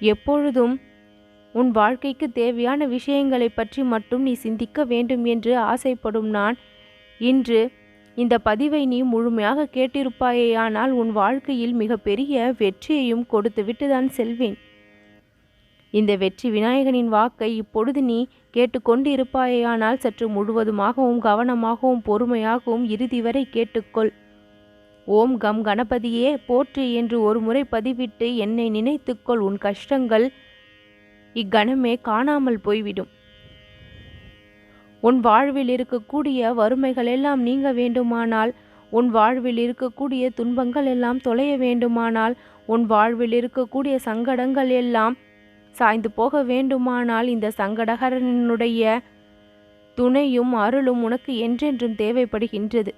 எப்பொழுதும் உன் வாழ்க்கைக்கு தேவையான விஷயங்களை பற்றி மட்டும் நீ சிந்திக்க வேண்டும் என்று ஆசைப்படும் நான் இன்று இந்த பதிவை நீ முழுமையாக கேட்டிருப்பாயேயானால் உன் வாழ்க்கையில் மிகப்பெரிய வெற்றியையும் கொடுத்துவிட்டு தான் செல்வேன். இந்த வெற்றி விநாயகனின் வாக்கை இப்பொழுது நீ கேட்டுக்கொண்டு இருப்பாயேயானால் சற்று முழுவதுமாகவும் கவனமாகவும் பொறுமையாகவும் இறுதி வரை கேட்டுக்கொள். ஓம் கம் கணபதியே போற்று என்று ஒரு முறை பதிவிட்டு என்னை நினைத்துக்கொள் உன் கஷ்டங்கள் இக்கணமே காணாமல் போய்விடும். உன் வாழ்வில் இருக்கக்கூடிய வறுமைகள் எல்லாம் நீங்க வேண்டுமானால் உன் வாழ்வில் இருக்கக்கூடிய துன்பங்கள் எல்லாம் தொலைய வேண்டுமானால் உன் வாழ்வில் இருக்கக்கூடிய சங்கடங்கள் எல்லாம் சாய்ந்து போக வேண்டுமானால் இந்த சங்கடகரனுடைய துணையும் அருளும் உனக்கு என்றென்றும் தேவைப்படுகின்றது.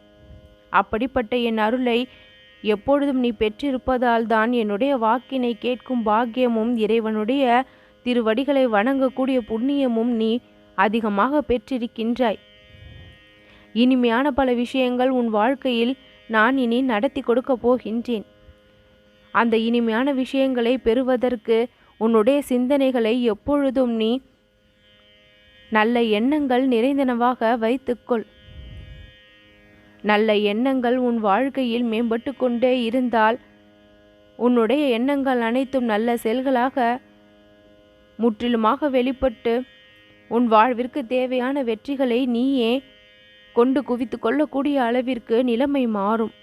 அப்படிப்பட்ட என் அருளை எப்பொழுதும் நீ பெற்றிருப்பதால் தான் என்னுடைய வாக்கினை கேட்கும் பாக்கியமும் இறைவனுடைய திருவடிகளை வணங்கக்கூடிய புண்ணியமும் நீ அதிகமாக பெற்றிருக்கின்றாய். இனிமையான பல விஷயங்கள் உன் வாழ்க்கையில் நான் இனி நடத்தி கொடுக்கப் போகின்றேன். அந்த இனிமையான விஷயங்களை பெறுவதற்கு உன்னுடைய சிந்தனைகளை எப்பொழுதும் நீ நல்ல எண்ணங்கள் நிறைந்தனவாக வைத்துக்கொள். நல்ல எண்ணங்கள் உன் வாழ்க்கையில் மேம்பட்டு கொண்டே இருந்தால் உன்னுடைய எண்ணங்கள் அனைத்தும் நல்ல செயல்களாக முற்றிலுமாக வெளிப்பட்டு உன் வாழ்விற்கு தேவையான வெற்றிகளை நீயே கொண்டு குவித்து கொள்ளக்கூடிய அளவிற்கு நிலைமை மாறும்.